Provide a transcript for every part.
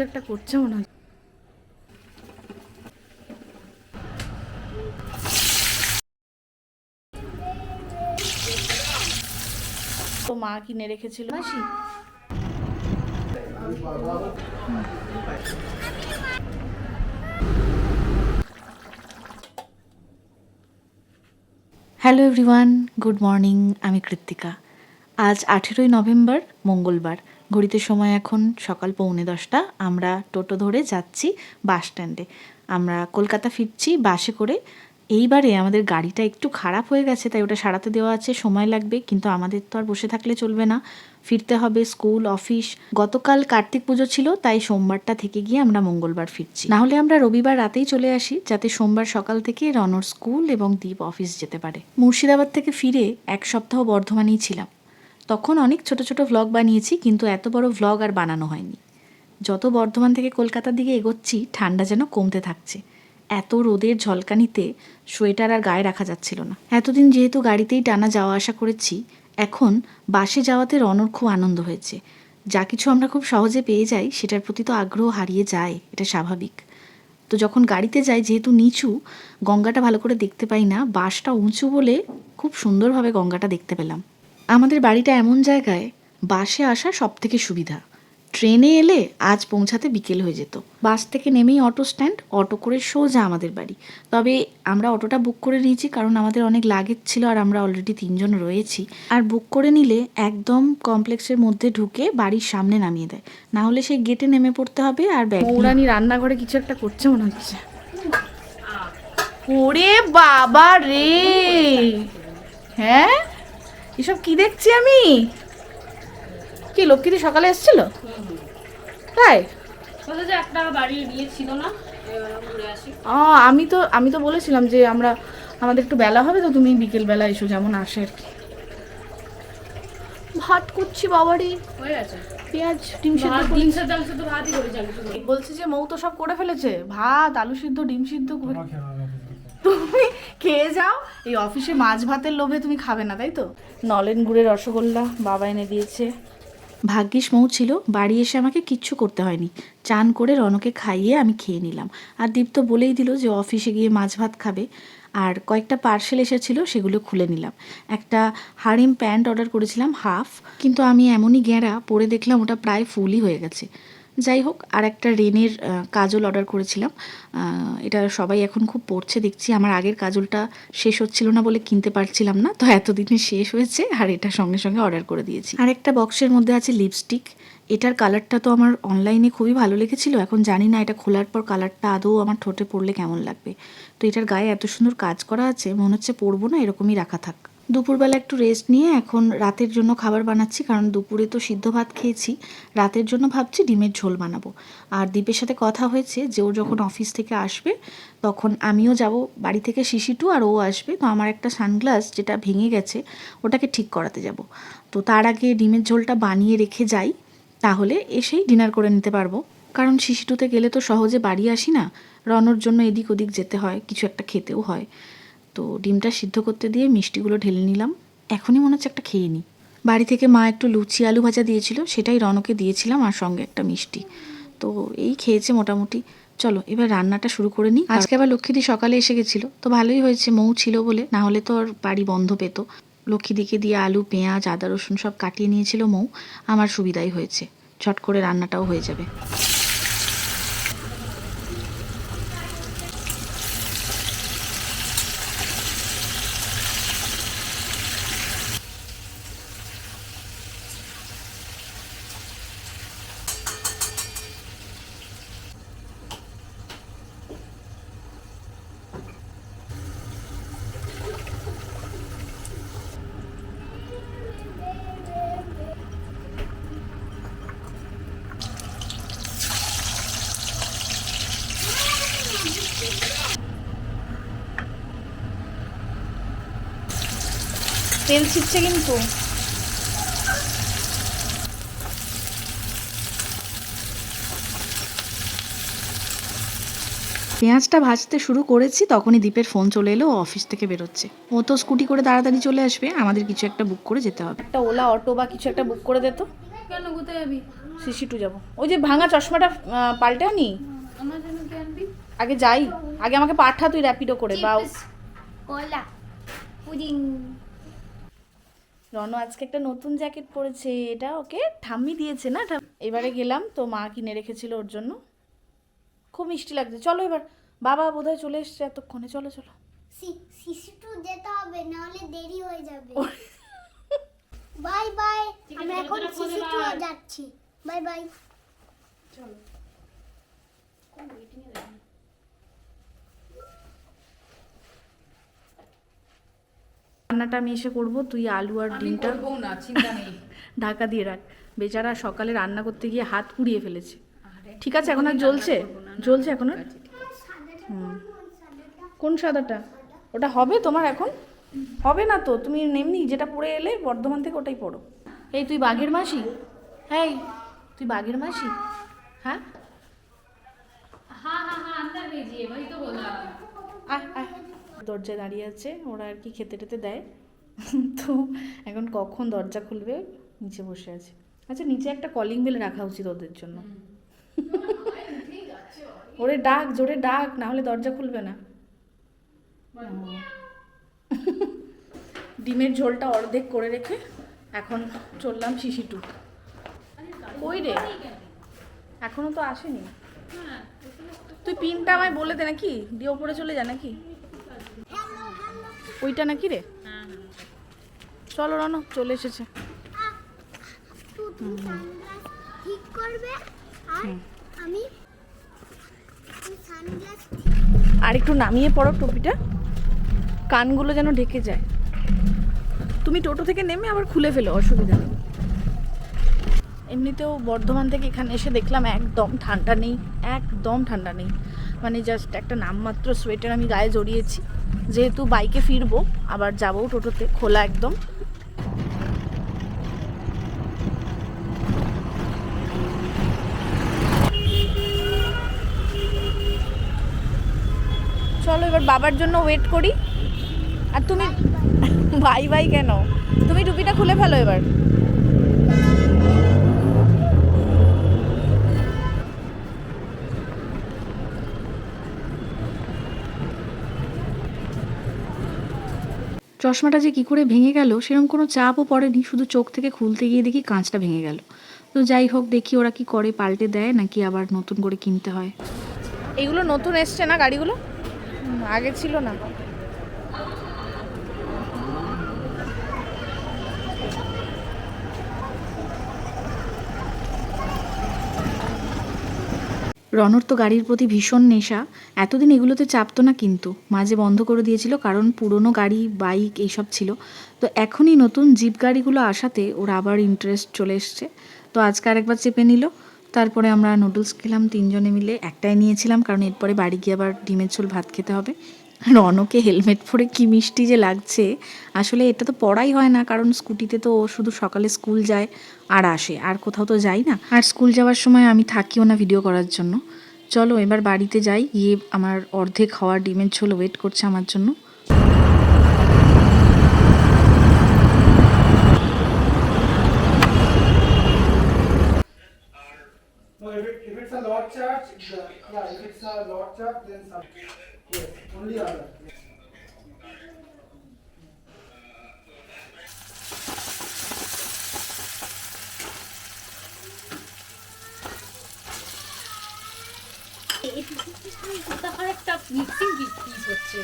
কিছু একটা করছে মনে হয় তো মা কিনে রেখেছিল। মাসি? হ্যালো এভরিওয়ান গুড মর্নিং আমি কৃত্তিকা। আজ আঠেরোই নভেম্বর, মঙ্গলবার। ঘড়িতে সময় এখন সকাল পৌনে দশটা। আমরা টোটো ধরে যাচ্ছি বাস স্ট্যান্ডে। আমরা কলকাতা ফিরছি বাসে করে। এইবারে আমাদের গাড়িটা একটু খারাপ হয়ে গেছে, তাই ওটা সারাতে দেওয়া আছে, সময় লাগবে। কিন্তু আমাদের তো আর বসে থাকলে চলবে না। ফিরতে হবে স্কুল, অফিস। গতকাল কার্তিক পুজো ছিল, তাই সোমবারটা থেকে গিয়ে আমরা মঙ্গলবার ফিরছি। না হলে আমরা রবিবার রাতেই চলে আসি, যাতে সোমবার সকাল থেকে রনর স্কুল এবং দ্বীপ অফিস যেতে পারে। মুর্শিদাবাদ থেকে ফিরে এক সপ্তাহ বর্ধমানেই ছিলাম। তখন অনেক ছোট ছোট ভ্লগ বানিয়েছি, কিন্তু এত বড় ভ্লগ আর বানানো হয়নি। যত বর্ধমান থেকে কলকাতার দিকে এগোচ্ছি, ঠান্ডা যেন কমতে থাকছে। এত রোদের ঝলকানিতে সোয়েটার আর গায়ে রাখা যাচ্ছিল না। এতদিন যেহেতু গাড়িতেই টানা যাওয়া আসা করেছি, এখন বাসে যাওয়াতে রনর খুব আনন্দ হয়েছে। যা কিছু আমরা খুব সহজে পেয়ে যাই, সেটার প্রতি তো আগ্রহ হারিয়ে যায়, এটা স্বাভাবিক। তো যখন গাড়িতে যাই, যেহেতু নিচু, গঙ্গাটা ভালো করে দেখতে পাই না, বাসটা উঁচু বলে খুব সুন্দরভাবে গঙ্গাটা দেখতে পেলাম। আমাদের বাড়িটা এমন জায়গায়, বাসে আসা সব থেকে সুবিধা। ট্রেনে এলে আজ পৌঁছাতে বিকেল হয়ে যেত। বাস থেকে নেমেই অটো স্ট্যান্ড, অটো করে সোজা আমাদের বাড়ি। তবে আমরা অটোটা বুক করে নিয়েছি কারণ আমাদের অনেক লাগেজ ছিল আর আমরা অলরেডি তিনজন রয়েছি। আর বুক করে নিলে একদম কমপ্লেক্সের মধ্যে ঢুকে বাড়ির সামনে নামিয়ে দেয়। না হলে সেই গেটে নেমে পড়তে হবে আর ব্যাগ মৌরানি রান্নাঘরে কিছু একটা করছে মনে হচ্ছে। ওরে বাবা রে! হ্যাঁ? এসব কি দেখছি আমি? কি লক্ষ্মীদি সকালে এসেছিল? তাই? একটা বাড়ি বিয়ে ছিল না এবার ঘুরে আসি। ও আমি তো আমি তো বলেছিলাম যে আমরা আমাদের একটু বেলা হবে তো তুমি বিকেল বেলা এসো যেমন আসে আর কি। ভাত করছি বাবারই পেঁয়াজ ডিম সিদ্ধ বলছে যে মৌ তো সব করে ফেলেছে। ভাত আলু সিদ্ধ ডিম সিদ্ধ করে তুমি খেয়ে যাও। এই অফিসে মাছ ভাতের লোভে তুমি খাবে না তাই তো? নলেন গুড়ের রসগোল্লা বাবা এনে দিয়েছে। ভাগ্যিস মৌ ছিল বাড়ি এসে আমাকে কিচ্ছু করতে হয়নি। চান করে রনকে খাইয়ে আমি খেয়ে নিলাম। আর দীপ তো বলেই দিল যে অফিসে গিয়ে মাছ ভাত খাবে। আর কয়েকটা পার্সেল এসেছিল সেগুলো খুলে নিলাম। একটা হারিম প্যান্ট অর্ডার করেছিলাম হাফ। কিন্তু আমি এমনই গেঁড়া পরে দেখলাম ওটা প্রায় ফুলই হয়ে গেছে। যাই হোক আর একটা রেনের কাজল অর্ডার করেছিলাম। এটা সবাই এখন খুব পড়ছে, দেখছি আমার আগের কাজলটা শেষ হচ্ছিল না বলে কিনতে পারছিলাম না। তো এতদিনে শেষ হয়েছে আর এটা সঙ্গে সঙ্গে অর্ডার করে দিয়েছি। আর একটা বক্সের মধ্যে আছে লিপস্টিক এটার কালারটা তো আমার অনলাইনে খুবই ভালো লেগেছিল, এখন জানি না এটা খোলার পর কালারটা আদৌ আমার ঠোঁটে পড়লে কেমন লাগবে। তো এটার গায়ে এত সুন্দর কাজ করা আছে, মনে হচ্ছে পরবো না, এরকমই রাখা থাক। দুপুরবেলা একটু রেস্ট নিয়ে এখন রাতের জন্য খাবার বানাচ্ছি, কারণ দুপুরে তো সিদ্ধ ভাত খেয়েছি। রাতের জন্য ভাবছি ডিমের ঝোল বানাবো। আর দ্বীপের সাথে কথা হয়েছে যে ও যখন অফিস থেকে আসবে, তখন আমিও যাব বাড়ি থেকে শিশিটু আর ও আসবে। তো আমার একটা সানগ্লাস যেটা ভেঙে গেছে, ওটাকে ঠিক করাতে যাব। তো তার আগে ডিমের ঝোলটা বানিয়ে রেখে যাই, তাহলে এসেই ডিনার করে নিতে পারব। কারণ শিশিটুতে গেলে তো সহজে বাড়ি আসি না, রনর জন্য এদিক ওদিক যেতে হয়, কিছু একটা খেতেও হয়। তো ডিমটা সিদ্ধ করতে দিয়ে মিষ্টিগুলো ঢেলে নিলাম। এখনই মনে হচ্ছে একটা খেয়ে নিই বাড়ি থেকে মা একটু লুচি আলু ভাজা দিয়েছিল, সেটাই রনকে দিয়েছিলাম আর সঙ্গে একটা মিষ্টি। তো এই খেয়েছে মোটামুটি। চলো, এবার রান্নাটা শুরু করে নিই। আজকে আবার লক্ষ্মীদি সকালে এসে গেছিল। তো ভালোই হয়েছে, মৌ ছিল বলে। না হলে তো আর বাড়ি বন্ধ পেত। লক্ষ্মীদিকে দিয়ে আলু, পেঁয়াজ, আদা, রসুন সব কাটিয়ে নিয়েছিল মৌ। আমার সুবিধাই হয়েছে। চট করে রান্নাটাও হয়ে যাবে। তেল ছিটছে কিন্তু। পেঁয়াজটা ভাজতে শুরু করেছি তখনই দীপের ফোন চলে এলো অফিস থেকে বেরোচ্ছে। ও তো স্কুটি করে তাড়াতাড়ি চলে আসবে আমাদের কিছু একটা বুক করে যেতে হবে। একটা ওলা অটো বা কিছু একটা বুক করে দে তো। কেন কোথায় যাবি? সিসি টু যাব। ওই যে ভাঙা চশমাটা আহ, পাল্টাও নি আমার জন্য কি আনবি? আগে যাই। আগে আমাকে পাঠা তুই র্যাপিডো করে বা কলা পুডিং রনো আজকে একটা নতুন জ্যাকেট পরেছে এটা ওকে ঠাম্মি দিয়েছে না? ঠাম- এবারে গেলাম তো মা কিনে রেখেছিল ওর জন্য। খুব মিষ্টি লাগছে। চলো এবার বাবা বোধহয় চলে এসছে এতক্ষণে। চলো চলো। শিশু টু যেতে হবে নাহলে দেরি হয়ে যাবে। Bye bye. আমি এখন টু বার। যাচ্ছি। Bye bye. রান্নাটা আমি এসে করব তুই আলু আর ডিমটা করব না চিন্তা নেই। ঢাকা দিয়ে রাখ। বেচারা সকালে রান্না করতে গিয়ে হাত পুড়িয়ে ফেলেছে। ঠিক আছে এখন আর জ্বলছে? জ্বলছে এখন আর? কোন সাদাটা? ওটা হবে তোমার এখন? হবে না তো তুমি এমনি যেটা পড়ে এলে বর্ধমান থেকে ওটাই পড়ো এই তুই বাঘের মাসি? এই তুই বাঘের মাসি? হ্যাঁ? দরজায় দাঁড়িয়ে আছে ওরা আর কি খেতে টেতে দেয়। তো এখন কখন দরজা খুলবে? নিচে বসে আছে। আচ্ছা নিচে একটা কলিং বেল রাখা উচিত ওদের জন্য। ওরে ডাক জোরে ডাক না হলে দরজা খুলবে না। ডিমের ঝোলটা অর্ধেক করে রেখে এখন চললাম শিশিটু কই রে? এখনও তো আসেনি। তুই পিনটা আমায় বলে দে নাকি? দিয়ে ওপরে চলে যা নাকি? ওইটা নাকি রে? চলো রনো চলে এসেছে। ঠিক করবে আর আমি আর একটু নামিয়ে পড়ো টুপিটা কানগুলো যেন ঢেকে যায়। তুমি টোটো থেকে নেমে আবার খুলে ফেলো অসুবিধা নেই। এমনিতেও বর্ধমান থেকে এখানে এসে দেখলাম একদম ঠান্ডা নেই একদম ঠান্ডা নেই। মানে জাস্ট একটা নামমাত্র সোয়েটার আমি গায়ে জড়িয়েছি। যেহেতু বাইকে ফিরবো, আবার যাব টোটোতে, খোলা একদম। চলো, এবার বাবার জন্য ওয়েট করি। আর তুমি ভাই ভাই কেন? তুমি টুপিটা খুলে ফেলো এবার। চশমাটা যে কি করে ভেঙে গেল সেরকম কোনো চাপও পড়েনি শুধু চোখ থেকে খুলতে গিয়ে দেখি কাঁচটা ভেঙে গেল। তো যাই হোক দেখি ওরা কি করে পাল্টে দেয় নাকি আবার নতুন করে কিনতে হয়। এগুলো নতুন এসছে না গাড়িগুলো? আগে ছিল না। রনর তো গাড়ির প্রতি ভীষণ নেশা। এতদিন এগুলোতে চাপতো না কিন্তু। মাঝে বন্ধ করে দিয়েছিল কারণ পুরনো গাড়ি, বাইক এইসব ছিল। তো এখনই নতুন জিপ গাড়িগুলো আসাতে ওর আবার ইন্টারেস্ট চলে এসছে। তো আজকে আরেকবার চেপে নিল। তারপরে আমরা নুডলস খেলাম তিনজনে মিলে। একটাই নিয়েছিলাম কারণ এরপরে বাড়ি গিয়ে আবার ডিমের ঝোল ভাত খেতে হবে। রনকে হেলমেট পরে কি মিষ্টি যে লাগছে আসলে এটা তো পড়াই হয় না কারণ স্কুটিতে তো শুধু সকালে স্কুল যায় আর আসে আর কোথাও তো যাই না। আর স্কুল যাওয়ার সময় আমি থাকিও না ভিডিও করার জন্য। চলো এবার বাড়িতে যাই গিয়ে আমার অর্ধেক খাওয়া ডিমের ঝোল ওয়েট করছে আমার জন্য। If, it, if it's a lot yeah, if it's a lot then some, yes, only other. কোথাকার একটা মিক্সিং বিক্রি হচ্ছে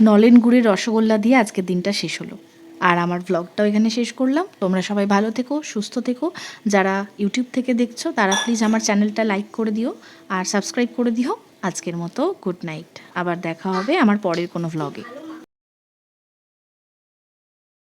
নলেন গুড়ের রসগোল্লা দিয়ে আজকের দিনটা শেষ হলো। আর আমার ব্লগটাও এখানে শেষ করলাম। তোমরা সবাই ভালো থেকো, সুস্থ থেকো। যারা ইউটিউব থেকে দেখছ, তারা প্লিজ আমার চ্যানেলটা লাইক করে দিও আর সাবস্ক্রাইব করে দিও। আজকের মতো গুড নাইট আবার দেখা হবে আমার পরের কোনো ভ্লগে